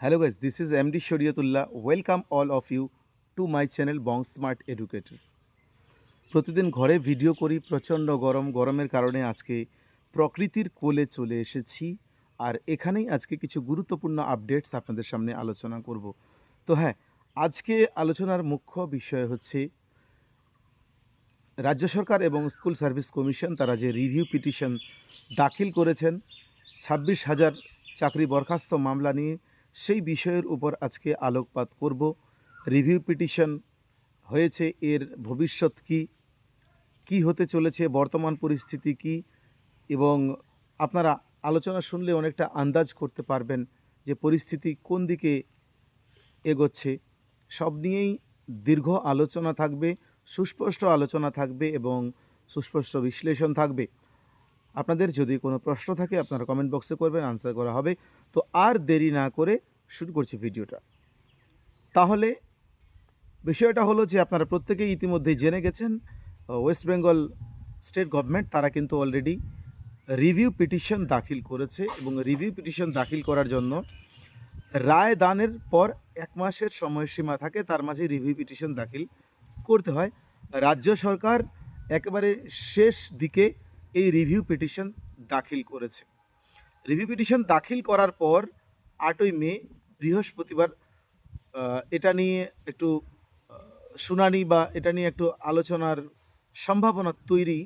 Hello guys, this is MD Shariatullah. Welcome all of you to my channel Bong smart Educator. প্রতিদিন ঘরে video করি প্রচণ্ড গরম গরমের কারণে আজকে প্রকৃতির কোলে চলে এসেছি আর এখানেই আজকে কিছু গুরুত্বপূর্ণ আপডেটস আপনাদের সামনে আলোচনা করব তো হ্যাঁ আজকে আলোচনার মুখ্য বিষয় হচ্ছে রাজ্য সরকার এবং স্কুল সার্ভিস কমিশন তারা যে রিভিউ পিটিশন দাখিল করেছেন ছাব্বিশ হাজার চাকরি বরখাস্ত মামলা নিয়ে সেই বিষয়ের উপর আজকে আলোকপাত করব। রিভিউ পিটিশন হয়েছে, এর ভবিষ্যৎ কি? কি হতে চলেছে? বর্তমান পরিস্থিতি কি? এবং আপনারা আলোচনা শুনলে অনেকটা আন্দাজ করতে পারবেন যে পরিস্থিতি কোন দিকে এগোচ্ছে। সব নিয়েই দীর্ঘ আলোচনা থাকবে, সুস্পষ্ট আলোচনা থাকবে এবং সুস্পষ্ট বিশ্লেষণ থাকবে। আপনাদের যদি কোনো প্রশ্ন থাকে, আপনারা কমেন্ট বক্সে করবেন আনসার করা হবে। তো আর দেরি না করে শুরু করছি ভিডিওটা। তাহলে বিষয়টা হলো যে, আপনারা প্রত্যেকেই ইতিমধ্যেই জেনে গেছেন ওয়েস্ট বেঙ্গল স্টেট গভর্নমেন্ট তারা কিন্তু অলরেডি রিভিউ পিটিশন দাখিল করেছে এবং রিভিউ পিটিশন দাখিল করার জন্য রায় দানের পর এক মাসের সময়সীমা থাকে, তার মাঝে রিভিউ পিটিশন দাখিল করতে হয়। রাজ্য সরকার একেবারে শেষ দিকে এই রিভিউ পিটিশন দাখিল করেছে। রিভিউ পিটিশন দাখিল করার পর আটই মে, বৃহস্পতিবার এটা নিয়ে একটু শুনানি বা এটা নিয়ে একটু আলোচনার সম্ভাবনা তৈরি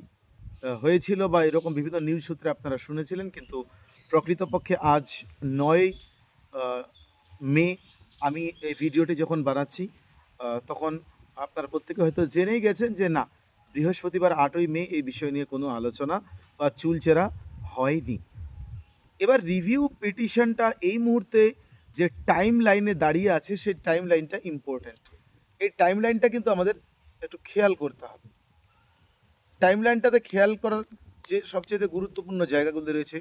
হয়েছিল বা এরকম বিভিন্ন নিউজ সূত্রে আপনারা শুনেছিলেন, কিন্তু প্রকৃতপক্ষে আজ নয় মে আমি এই ভিডিওটি যখন বানাচ্ছি তখন আপনারা প্রত্যেকে হয়তো জেনেই গেছেন যে না বৃহস্পতিবার আটই মে এই বিষয় নিয়ে কোনো আলোচনা বা চুলচেরা হয়নি। এবার রিভিউ পিটিশনটা এই মুহূর্তে যে টাইম লাইনে দাঁড়িয়ে আছে, সেই টাইম লাইনটা ইম্পর্ট্যান্ট এই টাইম লাইনটা কিন্তু আমাদের একটু খেয়াল করতে হবে। টাইম লাইনটাতে খেয়াল করার যে সবচেয়ে গুরুত্বপূর্ণ জায়গাগুলো রয়েছে,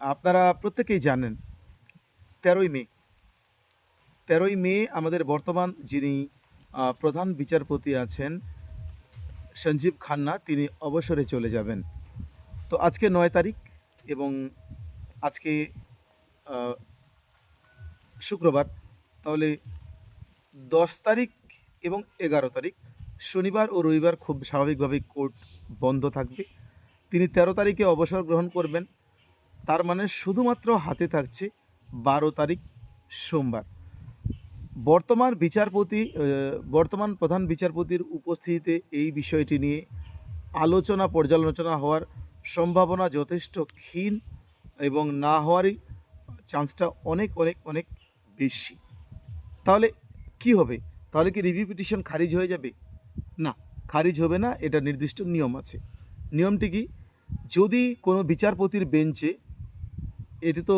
আপনারা প্রত্যেকেই জানেন, তেরোই মে। তেরোই মে আমাদের বর্তমান যিনি প্রধান বিচারপতি আছেন সঞ্জীব খান্না, তিনি অবসরে চলে যাবেন। তো আজকে নয় তারিখ এবং আজকে শুক্রবার। তাহলে দশ তারিখ এবং এগারো তারিখ, শনিবার ও রবিবার খুব স্বাভাবিকভাবেই কোর্ট বন্ধ থাকবে। তিনি তেরো তারিখে অবসর গ্রহণ করবেন। তার মানে শুধুমাত্র হাতে থাকছে বারো তারিখ সোমবার। বর্তমান বিচারপতি বর্তমান প্রধান বিচারপতির উপস্থিতিতে এই বিষয়টি নিয়ে আলোচনা, পর্যালোচনা হওয়ার সম্ভাবনা যথেষ্ট ক্ষীণ এবং না হওয়ারই চান্সটা অনেক অনেক অনেক বেশি। তাহলে কি হবে? তাহলে কি রিভিউ পিটিশন খারিজ হয়ে যাবে? না, খারিজ হবে না, এটা নির্দিষ্ট নিয়ম আছে। নিয়মটি কি? যদি কোনো বিচারপতির বেঞ্চে এটি তো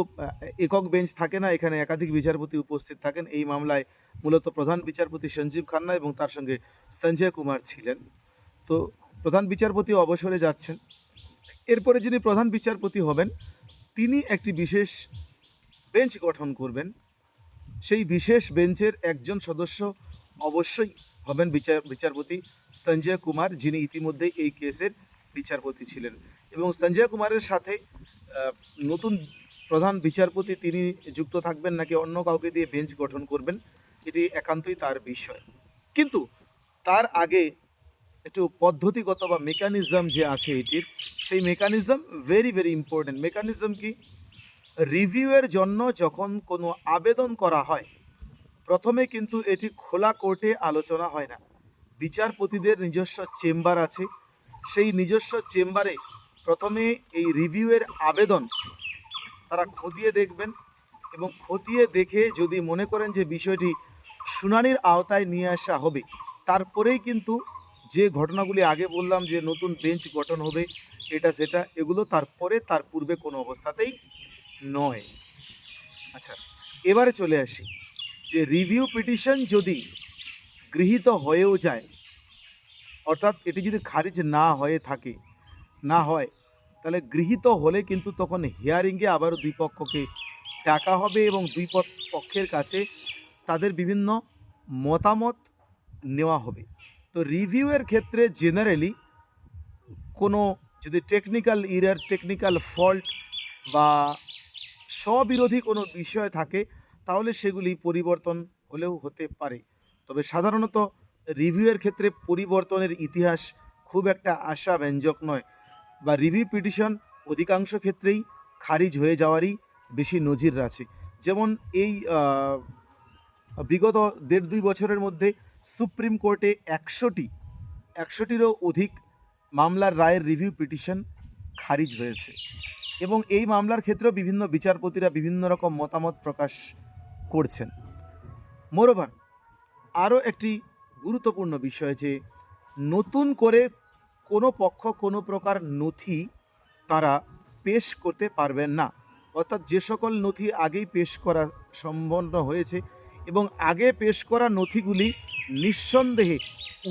একক বেঞ্চ থাকে না, এখানে একাধিক বিচারপতি উপস্থিত থাকেন। এই মামলায় মূলত প্রধান বিচারপতি সঞ্জীব খান্না এবং তার সঙ্গে সঞ্জয় কুমার ছিলেন। তো প্রধান বিচারপতি অবসরে যাচ্ছেন। এরপরে যিনি প্রধান বিচারপতি হবেন, তিনি একটি বিশেষ বেঞ্চ গঠন করবেন। সেই বিশেষ বেঞ্চের একজন সদস্য অবশ্যই হবেন বিচার, বিচারপতি সঞ্জয় কুমার, যিনি ইতিমধ্যেই এই কেসের বিচারপতি ছিলেন। এবং সঞ্জয় কুমারের সাথে নতুন প্রধান বিচারপতি তিনি যুক্ত থাকবেন নাকি অন্য কাউকে দিয়ে বেঞ্চ গঠন করবেন, এটি একান্তই তার বিষয়। কিন্তু তার আগে একটু পদ্ধতিগত বা মেকানিজম যে আছে এটির, সেই mechanism very very important mechanism কি? রিভিউয়ের জন্য যখন কোনো আবেদন করা হয়, প্রথমে কিন্তু এটি খোলা কোর্টে আলোচনা হয় না। বিচারপতিদের নিজস্ব চেম্বার আছে। সেই নিজস্ব চেম্বারে প্রথমে এই রিভিউয়ের আবেদন তারা খতিয়ে দেখবেন এবং খতিয়ে দেখে যদি মনে করেন যে বিষয়টি শুনানির আওতায় নিয়ে আসা হবে, তারপরেই কিন্তু যে ঘটনাগুলি আগে বললাম যে নতুন বেঞ্চ গঠন হবে, এটা সেটা, এগুলো তারপরে তার পূর্বে কোনো অবস্থাতেই নয়। আচ্ছা এবারে চলে আসি। যে রিভিউ পিটিশন যদি গৃহীত হয়েও যায়, অর্থাৎ এটি যদি খারিজ না হয়ে থাকে, না হয় তাহলে গৃহীত হলে কিন্তু তখন হিয়ারিংয়ে আবারও দুই পক্ষকে ডাকা হবে এবং দুই পক- পক্ষের কাছে তাদের বিভিন্ন মতামত নেওয়া হবে। তো রিভিউয়ের ক্ষেত্রে জেনারেলি কোনো যদি টেকনিক্যাল ইরার টেকনিক্যাল ফল্ট বা স্ববিরোধী কোনো বিষয় থাকে, তাহলে সেগুলি পরিবর্তন হলেও হতে পারে। তবে সাধারণত রিভিউয়ের ক্ষেত্রে পরিবর্তনের ইতিহাস খুব একটা আশাব্যঞ্জক নয়। বা রিভিউ পিটিশন অধিকাংশ ক্ষেত্রেই খারিজ হয়ে যাওয়ারই বেশি নজির আছে। যেমন এই বিগত দেড় দুই বছরের মধ্যে সুপ্রিম কোর্টে একশোটি, একশোটিরও অধিক মামলার রায়ের রিভিউ পিটিশন খারিজ হয়েছে। এবং এই মামলার ক্ষেত্রেও বিভিন্ন বিচারপতিরা বিভিন্ন রকম মতামত প্রকাশ করছেন। মোরোভার আরও একটি গুরুত্বপূর্ণ বিষয় যে, নতুন করে কোনো পক্ষ, কোনো প্রকার নথি তারা পেশ করতে পারবেন না। অর্থাৎ যে সকল নথি আগেই পেশ করা সম্পন্ন হয়েছে এবং আগে পেশ করা নথিগুলি নিঃসন্দেহে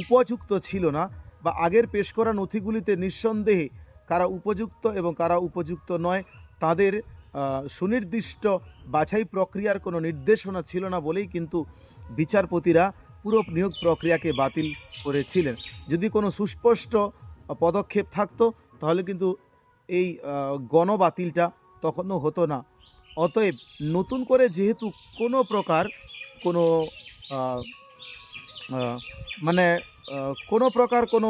উপযুক্ত ছিল না বা আগের পেশ করা নথিগুলিতে নিঃসন্দেহে কারা উপযুক্ত এবং কারা উপযুক্ত নয়, তাদের সুনির্দিষ্ট বাছাই প্রক্রিয়ার কোনো নির্দেশনা ছিল না বলেই কিন্তু বিচারপতিরা পুরো নিয়োগ প্রক্রিয়াকে বাতিল করেছিলেন। যদি কোনো সুস্পষ্ট পদক্ষেপ থাকতো, তাহলে কিন্তু এই গণবাতিলটা তখনও হতো না। অতএব নতুন করে যেহেতু কোনো প্রকার কোনো মানে কোনো প্রকার কোনো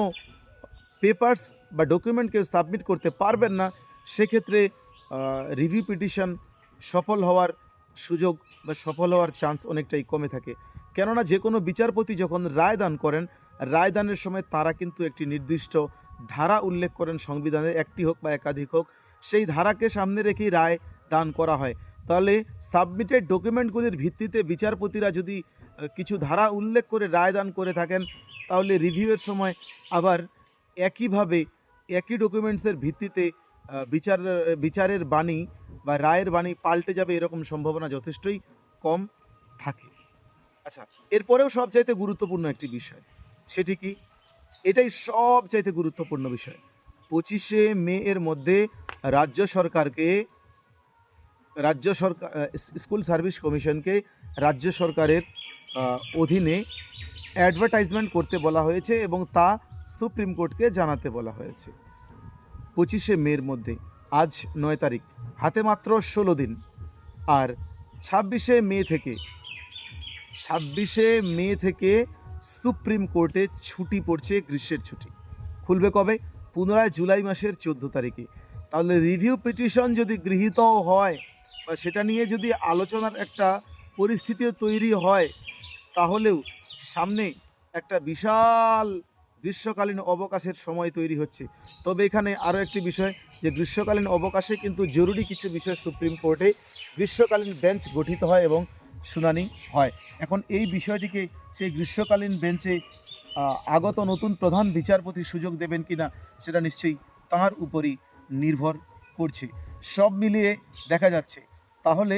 পেপার্স বা ডকুমেন্ট কেউ সাবমিট করতে পারবেন না, সেক্ষেত্রে রিভিউ পিটিশন সফল হওয়ার সুযোগ বা সফল হওয়ার চান্স অনেকটাই কমে থাকে। কেননা যে কোনো বিচারপতি যখন রায় দান করেন, রায় দানের সময় তারা কিন্তু একটি নির্দিষ্ট ধারা উল্লেখ করেন সংবিধানের একটি হোক বা একাধিক হোক, সেই ধারাকে সামনে রেখেই রায় দান করা হয়। তাহলে সাবমিটেড ডকুমেন্টগুলির ভিত্তিতে বিচারপতিরা যদি কিছু ধারা উল্লেখ করে রায় দান করে থাকেন, তাহলে রিভিউয়ের সময় আবার একইভাবে একই ডকুমেন্টসের ভিত্তিতে বিচার, বিচারের বাণী বা রায়ের বাণী পাল্টে যাবে এরকম সম্ভাবনা যথেষ্টই কম থাকে। আচ্ছা এরপরেও সবচাইতে গুরুত্বপূর্ণ একটি বিষয়, সেটি কি? এটাই সবচাইতে গুরুত্বপূর্ণ বিষয়। পঁচিশে মে এর মধ্যে রাজ্য সরকারকে, রাজ্য সরকার স্কুল সার্ভিস কমিশনকে রাজ্য সরকারের অধীনে অ্যাডভার্টাইজমেন্ট করতে বলা হয়েছে এবং তা সুপ্রিম কোর্টকে জানাতে বলা হয়েছে। পঁচিশে মের মধ্যে, আজ নয় তারিখ, হাতে মাত্র ষোলো দিন। আর ছাব্বিশে মে থেকে, ছাব্বিশে মে থেকে সুপ্রিম কোর্টে ছুটি পড়ছে গ্রীষ্মের ছুটি। খুলবে কবে? পুনরায় জুলাই মাসের চোদ্দ তারিখে। তাহলে রিভিউ পিটিশন যদি গৃহীত হয় বা সেটা নিয়ে যদি আলোচনার একটা পরিস্থিতিও তৈরি হয়, তাহলেও সামনে একটা বিশাল গ্রীষ্মকালীন অবকাশের সময় তৈরি হচ্ছে। তবে এখানে আরও একটি বিষয়, যে গ্রীষ্মকালীন অবকাশে কিন্তু জরুরি কিছু বিষয় সুপ্রিম কোর্টে গ্রীষ্মকালীন বেঞ্চ গঠিত হয় এবং শুনানি হয়। এখন এই বিষয়টিকে সেই গ্রীষ্মকালীন বেঞ্চে আগত নতুন প্রধান বিচারপতি সুযোগ দেবেন কিনা সেটা নিশ্চয়ই তাঁর উপরই নির্ভর করছে। সব মিলিয়ে দেখা যাচ্ছে, তাহলে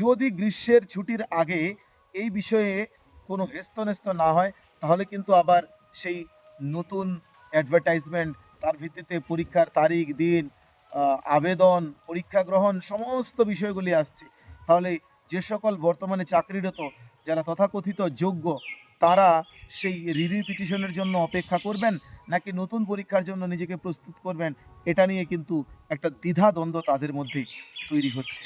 যদি গ্রীষ্মের ছুটির আগে এই বিষয়ে কোনো হেস্তনেস্ত না হয়, তাহলে কিন্তু আবার সেই নতুন অ্যাডভার্টাইজমেন্ট তার ভিত্তিতে পরীক্ষার তারিখ, দিন আবেদন, পরীক্ষা গ্রহণ, সমস্ত বিষয়গুলি আসছে। তাহলে যে সকল বর্তমানে চাকরিরত যারা তথাকথিত যোগ্য, তারা সেই রিভিউ পিটিশনের জন্য অপেক্ষা করবেন নাকি নতুন পরীক্ষার জন্য নিজেকে প্রস্তুত করবেন, এটা নিয়ে কিন্তু একটা দ্বিধা দ্বন্দ্ব তাদের মধ্যে তৈরি হচ্ছে।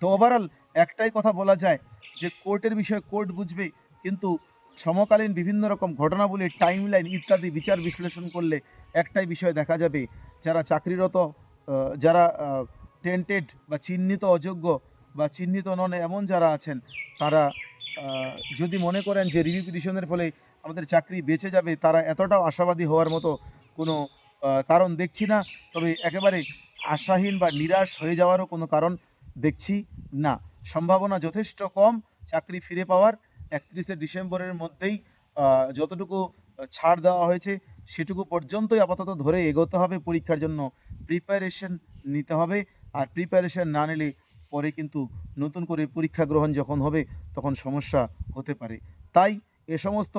তো ওভারঅল একটাই কথা বলা যায় যে কোর্টের বিষয়ে কোর্ট বুঝবে, কিন্তু সমকালীন বিভিন্ন রকম ঘটনাবলী টাইমলাইন ইত্যাদি বিচার বিশ্লেষণ করলে একটাই বিষয় দেখা যাবে, যারা চাকরিরত যারা টেন্টেড বা চিহ্নিত অযোগ্য বা চিহ্নিত নন এমন যারা আছেন, তারা যদি মনে করেন যে রিভিউ পিটিশনের ফলে আমাদের চাকরি বেঁচে যাবে, তারা এতটাও আশাবাদী হওয়ার মতো কোনো কারণ দেখছি না। তবে একেবারে আশাহীন বা নিরাশ হয়ে যাওয়ারও কোনো কারণ দেখছি না। সম্ভাবনা যথেষ্ট কম চাকরি ফিরে পাওয়ার। একত্রিশে ডিসেম্বরের মধ্যেই যতটুকু ছাড় দেওয়া হয়েছে, সেটুকু পর্যন্তই আপাতত ধরে এগোতে হবে। পরীক্ষার জন্য প্রিপারেশন নিতে হবে। আর প্রিপারেশন না নিলে পরে কিন্তু নতুন করে পরীক্ষা গ্রহণ যখন হবে, তখন সমস্যা হতে পারে। তাই এ সমস্ত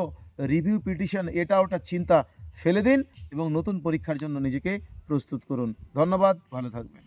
রিভিউ পিটিশন এটা ওটা চিন্তা ফেলে দিন এবং নতুন পরীক্ষার জন্য নিজেকে প্রস্তুত করুন। ধন্যবাদ, ভালো থাকবেন।